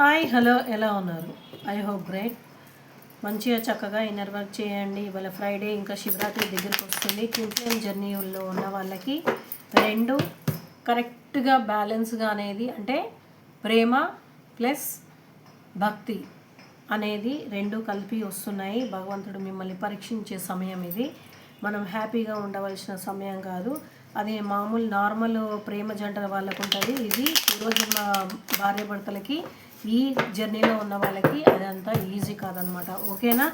Hi hello ఎలా ఉన్నారు? I hope great. మంచిగా చక్కగా ఇన్నర్ వర్క్ చేయండి. ఇవాళ ఫ్రైడే ఇంకా శివరాత్రి దగ్గరకు వస్తుంది. క్వింట్లన్ జర్నీలో ఉన్న వాళ్ళకి రెండు కరెక్ట్గా బ్యాలెన్స్గా అనేది అంటే ప్రేమ ప్లస్ భక్తి అనేది రెండు కలిపి వస్తున్నాయి. భగవంతుడు మిమ్మల్ని పరీక్షించే సమయం ఇది. మనం హ్యాపీగా ఉండవలసిన సమయం కాదు. అది మామూలు నార్మల్ ప్రేమ జంటల వాళ్ళకు ఉంటుంది ఇది పూర్వజన్మ భార్యాభర్తలకి ఈ జర్నీలో ఉన్న వాళ్ళకి అదంతా ఈజీ కాదనమాట ఓకేనా?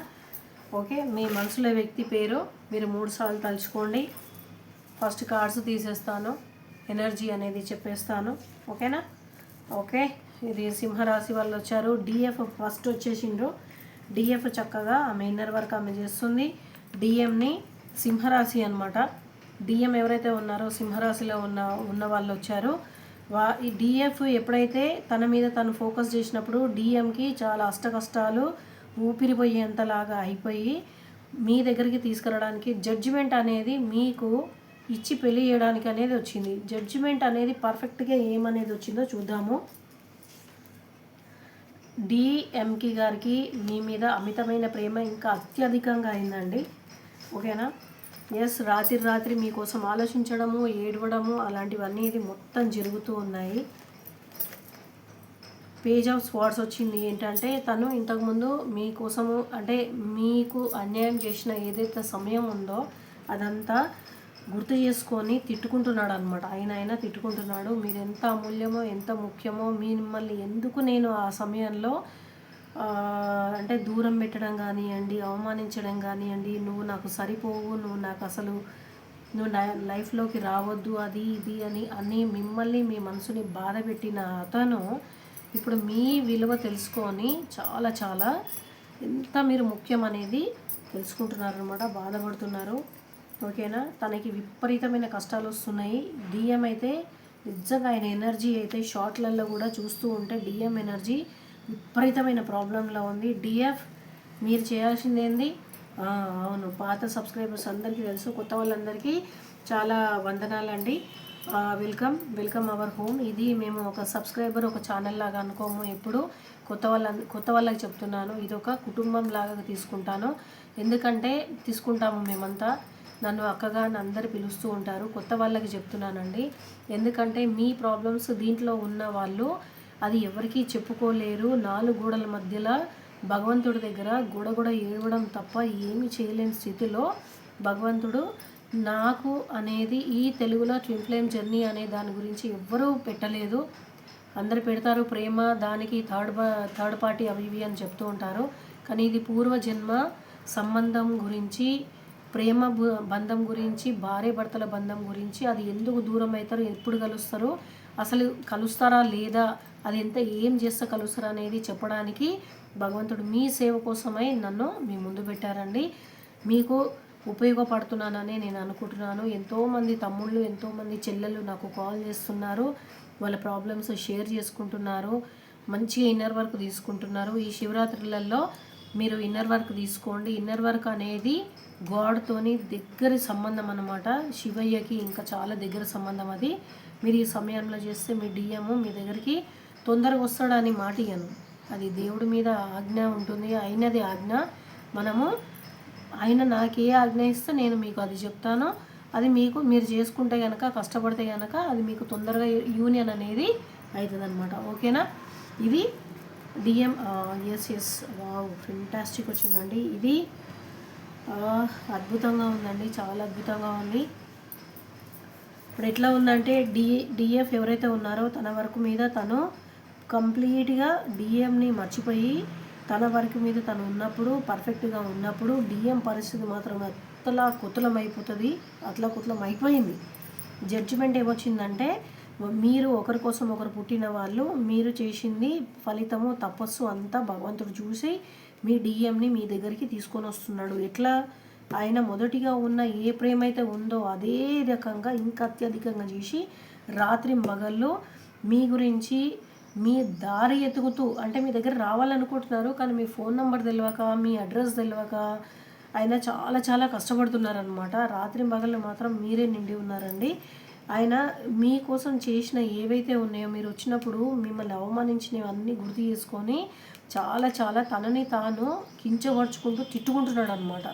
ఓకే మీ మనసులో వ్యక్తి పేరు మీరు మూడు సార్లు తలుచుకోండి. ఫస్ట్ కార్డ్స్ తీసేస్తాను ఎనర్జీ అనేది చెప్పేస్తాను. ఓకేనా? ఓకే ఇది సింహరాశి వాళ్ళు వచ్చారు. DF first వచ్చేసిండ్రు. డిఎఫ్ చక్కగా ఆమె ఇన్నర్ వర్క్ ఆమె చేస్తుంది. డిఎంని సింహరాశి అనమాట డిఎం ఎవరైతే ఉన్నారో సింహరాశిలో ఉన్న ఉన్న వాళ్ళు వచ్చారు. వా ఈ డిఎఫ్ ఎప్పుడైతే తన మీద తను ఫోకస్ చేసినప్పుడు డిఎంకి చాలా అష్ట కష్టాలు ఊపిరిపోయేంతలాగా అయిపోయి మీ దగ్గరికి తీసుకురావడానికి జడ్జిమెంట్ అనేది మీకు ఇచ్చి పెళ్ళి చేయడానికి అనేది వచ్చింది. జడ్జిమెంట్ అనేది పర్ఫెక్ట్గా ఏమనేది వచ్చిందో చూద్దాము. డిఎంకి గారికి మీ మీద అమితమైన ప్రేమ ఇంకా అత్యధికంగా అయిందండి. ఓకేనా? ఎస్ రాత్రి రాత్రి మీకోసం ఆలోచించడము ఏడవడము అలాంటివన్నీ ఇది మొత్తం జరుగుతూ ఉన్నాయి. పేజ్ ఆఫ్ స్వార్డ్స్ వచ్చింది ఏంటంటే తను ఇంతకుముందు మీకోసము అంటే మీకు అన్యాయం చేసిన ఏదైతే సమయం ఉందో అదంతా గుర్తు చేసుకొని తిట్టుకుంటున్నాడు అనమాట ఆయన ఆయన తిట్టుకుంటున్నాడు. మీరు ఎంత అమూల్యమో ఎంత ముఖ్యమో మిమ్మల్ని ఎందుకు నేను ఆ సమయంలో అంటే దూరం పెట్టడం కానివ్వండి అవమానించడం కానివ్వండి నువ్వు నాకు సరిపోవు నువ్వు నాకు అసలు నువ్వు నా లైఫ్లోకి రావద్దు అది ఇది అని అని మిమ్మల్ని మీ మనసుని బాధ పెట్టిన అతను ఇప్పుడు మీ విలువ తెలుసుకొని చాలా చాలా ఎంత మీరు ముఖ్యం అనేది తెలుసుకుంటున్నారు అనమాట బాధపడుతున్నారు. ఓకేనా? తనకి విపరీతమైన కష్టాలు వస్తున్నాయి. డిఎం అయితే నిజంగా ఆయన ఎనర్జీ అయితే షార్ట్లలో కూడా చూస్తూ ఉంటే డిఎం ఎనర్జీ విపరీతమైన ప్రాబ్లంలో ఉంది. డిఎఫ్ మీరు చేయాల్సింది ఏంది? అవును పాత సబ్స్క్రైబర్స్ అందరికీ తెలుసు కొత్త వాళ్ళందరికీ చాలా వందనాలండి. Welcome welcome our home. ఇది మేము ఒక సబ్స్క్రైబర్ ఒక ఛానల్ లాగా అనుకోము ఎప్పుడు. కొత్త వాళ్ళ కొత్త వాళ్ళకి చెప్తున్నాను. ఇది ఒక కుటుంబం లాగా తీసుకుంటాను. ఎందుకంటే తీసుకుంటాము మేమంతా. నన్ను అక్కగా అందరు పిలుస్తూ ఉంటారు. కొత్త వాళ్ళకి చెప్తున్నానండి. ఎందుకంటే మీ ప్రాబ్లమ్స్ దీంట్లో ఉన్న వాళ్ళు అది ఎవరికీ చెప్పుకోలేరు. నాలుగు గోడల మధ్యలో భగవంతుడి దగ్గర గొడగొడ ఏడవడం తప్ప ఏమి చేయలేని స్థితిలో భగవంతుడు నాకు అనేది ఈ తెలుగులో ట్విన్ ఫ్లేమ్ జర్నీ అనే దాని గురించి ఎవ్వరూ పెట్టలేదు. అందరు పెడతారు ప్రేమ దానికి థర్డ్ థర్డ్ పార్టీ అవి ఇవి అని చెప్తూ ఉంటారు. కానీ ఇది పూర్వజన్మ సంబంధం గురించి ప్రేమ బంధం గురించి భార్య భర్తల బంధం గురించి అది ఎందుకు దూరం అవుతారు ఎప్పుడు కలుస్తారు అసలు కలుస్తారా లేదా అది ఎంత ఏం చేస్తే కలుస్తారా అనేది చెప్పడానికి భగవంతుడు మీ సేవ కోసమై నన్ను మీ ముందు పెట్టారండి. మీకు ఉపయోగపడుతున్నానని నేను అనుకుంటున్నాను. ఎంతోమంది తమ్ముళ్ళు ఎంతోమంది చెల్లెలు నాకు కాల్ చేస్తున్నారు. వాళ్ళ ప్రాబ్లమ్స్ షేర్ చేసుకుంటున్నారు. మంచిగా ఇన్నర్ వర్క్ తీసుకుంటున్నారు. ఈ శివరాత్రులలో మీరు ఇన్నర్ వర్క్ తీసుకోండి. ఇన్నర్ వర్క్ అనేది గాడ్తోని దగ్గరి సంబంధం అనమాట శివయ్యకి ఇంకా చాలా దగ్గర సంబంధం అది. మీరు ఈ సమయంలో చేస్తే మీ డిఎం మీ దగ్గరికి తొందరగా వస్తాడని మాట ఇయ్యను. అది దేవుడి మీద ఆజ్ఞ ఉంటుంది. అయినది ఆజ్ఞ. మనము ఆయన నాకు ఏ ఆజ్ఞ ఇస్తే నేను మీకు అది చెప్తాను. అది మీకు మీరు చేసుకుంటే కనుక కష్టపడితే కనుక అది మీకు తొందరగా యూనియన్ అనేది అవుతుందన్నమాట ఓకేనా? ఇది DM S S. Wow fantastic వచ్చిందండి. ఇది అద్భుతంగా ఉందండి. చాలా అద్భుతంగా ఉంది. ఇప్పుడు ఎట్లా ఉందంటే డి డిఎఫ్ ఎవరైతే ఉన్నారో తన వరకు మీద తను కంప్లీట్గా డిఎంని మర్చిపోయి తన వర్క్ మీద తను ఉన్నప్పుడు పర్ఫెక్ట్గా ఉన్నప్పుడు డిఎం పరిస్థితి మాత్రం అట్లా కుతలం అయిపోతుంది అట్లా కుతలం అయిపోయింది జడ్జిమెంట్ ఏమొచ్చిందంటే మీరు ఒకరి కోసం ఒకరు పుట్టిన వాళ్ళు మీరు చేసింది ఫలితము తపస్సు అంతా భగవంతుడు చూసి మీ డిఎంని మీ దగ్గరికి తీసుకొని వస్తున్నాడు. ఎట్లా? ఆయన మొదటిగా ఉన్న ఏ ప్రేమ అయితే ఉందో అదే రకంగా ఇంకా అత్యధికంగా చేసి రాత్రి మగల్లో మీ గురించి మీ దారి ఎతుకుతూ అంటే మీ దగ్గర రావాలనుకుంటున్నారు కానీ మీ ఫోన్ నెంబర్ తెలియక మీ అడ్రస్ తెలియక ఆయన చాలా చాలా కష్టపడుతున్నారనమాట రాత్రి పగళ్ళు మాత్రం మీరే నిండి ఉన్నారండి. ఆయన మీకోసం చేసిన ఏవైతే ఉన్నాయో మీరు వచ్చినప్పుడు మిమ్మల్ని అవమానించినవన్నీ గుర్తు చేసుకొని చాలా చాలా తనని తాను కించపరుచుకుంటూ తిట్టుకుంటున్నాడు అనమాట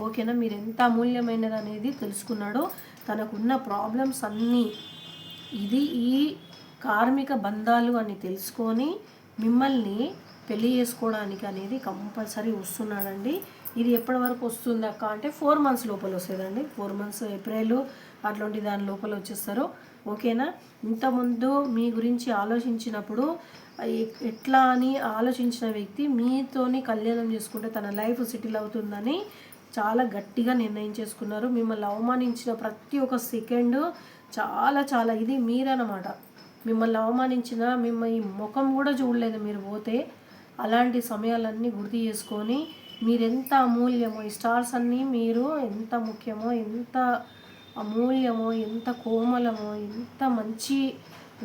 ఓకేనా? మీరు ఎంత అమూల్యమైనది అనేది తెలుసుకున్నాడో. తనకున్న ప్రాబ్లమ్స్ అన్నీ ఇది ఈ కార్మిక బంధాలు అని తెలుసుకొని మిమ్మల్ని పెళ్ళి చేసుకోవడానికి అనేది కంపల్సరీ వస్తున్నాడండి. ఇది ఎప్పటి వరకు వస్తుంది అక్క అంటే ఫోర్ మంత్స్ లోపల వస్తుందండి. ఫోర్ మంత్స్ ఏప్రిల్ అట్లాంటి దాని లోపల వచ్చేస్తారు. ఓకేనా? ఇంతకుముందు మీ గురించి ఆలోచించినప్పుడు ఎట్లా అని ఆలోచించిన వ్యక్తి మీతోని కళ్యాణం చేసుకుంటే తన లైఫ్ సెటిల్ అవుతుందని చాలా గట్టిగా నిర్ణయం చేసుకున్నారు. మిమ్మల్ని అవమానించిన ప్రతి ఒక్క సెకండ్ చాలా చాలా ఇది మీరన్నమాట. మిమ్మల్ని అవమానించిన మిమ్మల్ని ముఖం కూడా చూడలేదు. మీరు పోతే అలాంటి సమయాలన్నీ గుర్తు చేసుకొని మీరు ఎంత అమూల్యమో ఈ స్టార్స్ అన్నీ మీరు ఎంత ముఖ్యమో ఎంత అమూల్యమో ఎంత కోమలమో ఎంత మంచి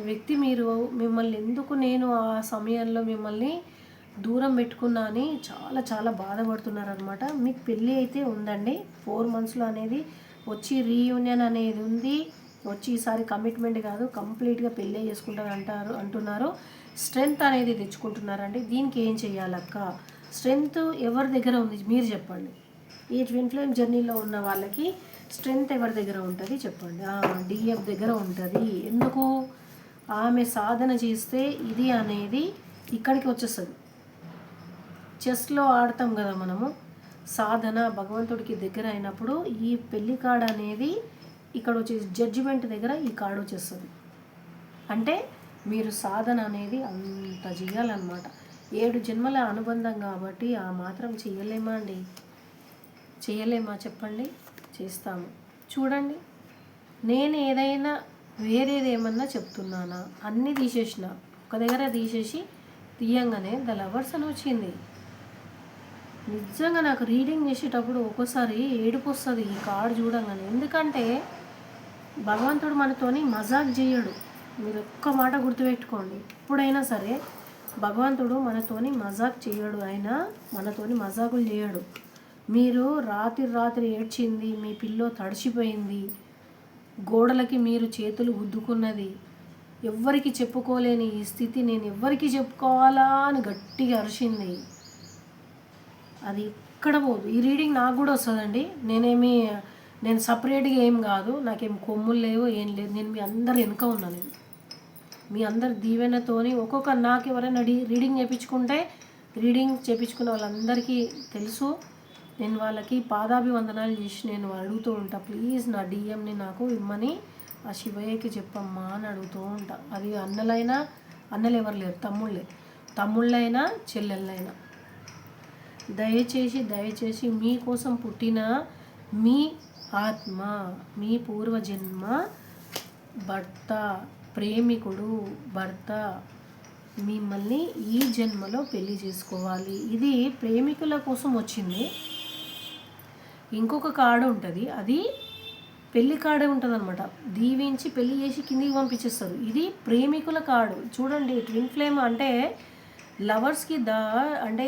వ్యక్తి మీరు మిమ్మల్ని ఎందుకు నేను ఆ సమయంలో మిమ్మల్ని దూరం పెట్టుకున్నా అని చాలా చాలా బాధపడుతున్నారనమాట మీకు పెళ్ళి అయితే ఉందండి. ఫోర్ మంత్స్లో అనేది వచ్చి రీయూనియన్ అనేది ఉంది. వచ్చి ఈసారి కమిట్మెంట్ కాదు కంప్లీట్గా పెళ్ళి చేసుకుంటారు అంటారు అంటున్నారు. స్ట్రెంగ్త్ అనేది తెచ్చుకుంటున్నారండి. దీనికి ఏం చేయాలక్క? స్ట్రెంగ్త్ ఎవరి దగ్గర ఉంది? మీరు చెప్పండి. ఈ ట్విన్ ఫ్లేమ్ జర్నీలో ఉన్న వాళ్ళకి స్ట్రెంగ్త్ ఎవరి దగ్గర ఉంటుంది చెప్పండి. డిఎఫ్ దగ్గర ఉంటుంది. ఎందుకు? ఆమె సాధన చేస్తే ఇది అనేది ఇక్కడికి వచ్చేస్తుంది. చెస్లో ఆడతాం కదా మనము. సాధన భగవంతుడికి దగ్గర అయినప్పుడు ఈ పెళ్ళి అనేది ఇక్కడ వచ్చేసి జడ్జిమెంట్ దగ్గర ఈ కార్డు వచ్చేస్తుంది. అంటే మీరు సాధన అనేది అంత చేయాలన్నమాట. ఏడు జన్మల అనుబంధం కాబట్టి ఆ మాత్రం చేయలేమా అండి? చేయలేమా చెప్పండి? చేస్తాము. చూడండి. నేను ఏదైనా వేరేది ఏమన్నా చెప్తున్నానా? అన్నీ తీసేసిన. ఒక దగ్గర తీసేసి తీయంగానే ద లవర్స్ అని వచ్చింది. నిజంగా నాకు రీడింగ్ చేసేటప్పుడు ఒక్కోసారి ఏడుపు వస్తుంది ఈ కార్డు చూడంగానే. ఎందుకంటే భగవంతుడు మనతోని మజాక్ చేయడు. మీరు ఒక్క మాట గుర్తుపెట్టుకోండి. ఎప్పుడైనా సరే భగవంతుడు మనతోని మజాక్ చేయడు ఆయన మనతోని మజాకులు చేయడు. మీరు రాత్రి రాత్రి ఏడ్చింది మీ పిల్లో తడిచిపోయింది గోడలకి మీరు చేతులు గుద్దుకున్నది ఎవ్వరికి చెప్పుకోలేని ఈ స్థితి నేను ఎవ్వరికి చెప్పుకోవాలా అని గట్టిగా అరిచింది. అది ఎక్కడ పోదు. ఈ రీడింగ్ నాకు కూడా వస్తుందండి. నేనేమి నేను సపరేట్గా ఏం కాదు నాకేం కొమ్ములు లేవు ఏం లేదు. నేను మీ అందరు వెనుక ఉన్నాను నేను. మీ అందరి దీవెనతోని ఒక్కొక్క నాకు ఎవరైనా రీ రీడింగ్ చేయించుకుంటే రీడింగ్ చేయించుకున్న వాళ్ళందరికీ తెలుసు. నేను వాళ్ళకి పాదాభివందనాలు చేసి నేను అడుగుతూ ఉంటా ప్లీజ్ నా డిఎంని నాకు ఇమ్మని ఆ శివయ్యకి చెప్పమ్మా అని అడుగుతూ ఉంటా. అది అన్నలైనా అన్నలు ఎవరు లేరు తమ్ముళ్ళే. తమ్ముళ్ళైనా చెల్లెళ్ళైనా. దయచేసి దయచేసి మీకోసం పుట్టిన మీ ఆత్మ మీ పూర్వజన్మ భర్త ప్రేమికుడు భర్త మిమ్మల్ని ఈ జన్మలో పెళ్ళి చేసుకోవాలి. ఇది ప్రేమికుల కోసం వచ్చింది. ఇంకొక కాడు ఉంటుంది. అది పెళ్ళి కాడే ఉంటుంది అనమాట దీవించి పెళ్ళి చేసి కిందికి పంపించేస్తారు. ఇది ప్రేమికుల కార్డు. చూడండి ట్విన్ ఫ్లేమ్ అంటే లవర్స్కి ద అంటే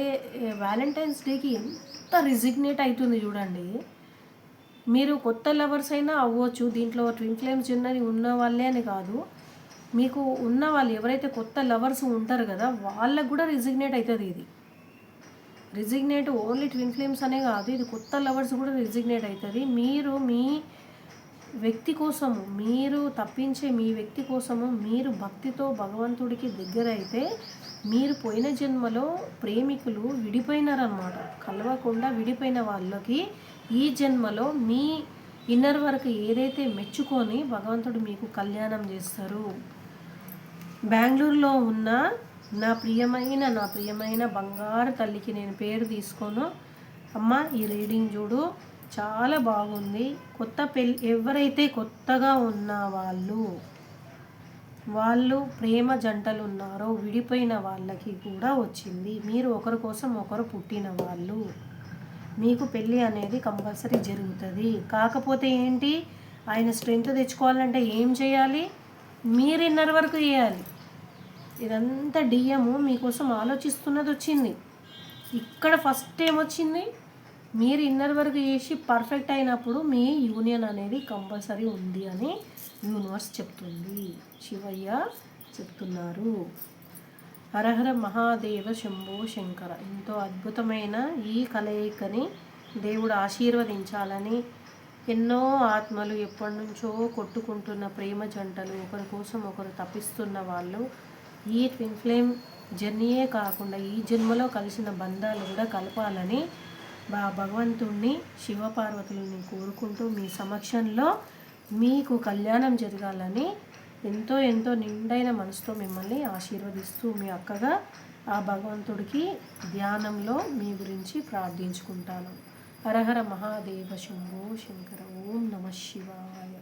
వ్యాలంటైన్స్ డేకి ఎంత రిజిగ్నేట్ అవుతుంది చూడండి. మీరు కొత్త లవర్స్ అయినా అవ్వచ్చు. దీంట్లో ట్విన్ ఫ్లేమ్స్ ఉన్నది ఉన్న వాళ్ళే అని కాదు. మీకు ఉన్న వాళ్ళు ఎవరైతే కొత్త లవర్స్ ఉంటారు కదా వాళ్ళకు కూడా రిజిగ్నేట్ అవుతుంది ఇది. రిజిగ్నేట్ ఓన్లీ ట్విన్ ఫ్లేమ్స్ అనే కాదు ఇది కొత్త లవర్స్ కూడా రిజిగ్నేట్ అవుతుంది. మీరు మీ వ్యక్తి కోసము మీరు తప్పించే మీ వ్యక్తి కోసము మీరు భక్తితో భగవంతుడికి దగ్గర అయితే మీరు పోయిన జన్మలో ప్రేమికులు విడిపోయినారనమాట కలవకుండా విడిపోయిన వాళ్ళకి ఈ జన్మలో మీ ఇన్నర్ వరకు ఏదైతే మెచ్చుకొని భగవంతుడు మీకు కళ్యాణం చేస్తారు. బెంగళూరులో ఉన్న నా ప్రియమైన నా ప్రియమైన బంగారు తల్లికి నేను పేరు తీసుకోను అమ్మ ఈ రీడింగ్ చూడు చాలా బాగుంది. కొత్త పెళ్ళి ఎవరైతే కొత్తగా ఉన్న వాళ్ళు వాళ్ళు ప్రేమ జంటలు ఉన్నారో విడిపోయిన వాళ్ళకి కూడా వచ్చింది. మీరు ఒకరి కోసం ఒకరు పుట్టిన వాళ్ళు. మీకు పెళ్ళి అనేది కంపల్సరీ జరుగుతుంది. కాకపోతే ఏంటి? ఆయన స్ట్రెంగ్త్ తెచ్చుకోవాలంటే ఏం చేయాలి? మీరు ఇన్నర్ వరకు చేయాలి. ఇదంతా డిఎం మీకోసం ఆలోచిస్తున్నది వచ్చింది. ఇక్కడ ఫస్ట్ ఏమొచ్చింది మీరు ఇన్నర్ వరకు చేసి పర్ఫెక్ట్ అయినప్పుడు మీ యూనియన్ అనేది కంపల్సరీ ఉంది అని యూనివర్స్ చెప్తుంది. శివయ్య చెప్తున్నారు. హరహర మహాదేవ శంభో శంకర. ఎంతో అద్భుతమైన ఈ కలయికని దేవుడు ఆశీర్వదించాలని ఎన్నో ఆత్మలు ఎప్పటి నుంచో కొట్టుకుంటున్న ప్రేమ జంటలు ఒకరి కోసం ఒకరు తప్పిస్తున్న వాళ్ళు ఈ ట్విన్ ఫ్లేమ్ జర్నీయే కాకుండా ఈ జన్మలో కలిసిన బంధాలు కూడా కలపాలని భగవంతుణ్ణి శివపార్వతులని కోరుకుంటూ మీ సమక్షంలో మీకు కళ్యాణం జరగాలని ఎంతో ఎంతో నిండైన మనసుతో మిమ్మల్ని ఆశీర్వదిస్తూ మీ అక్కగా ఆ భగవంతుడికి ధ్యానంలో మీ గురించి ప్రార్థించుకుంటాను. హరహర మహాదేవ శంభో శంకర ఓం నమ శివాయ.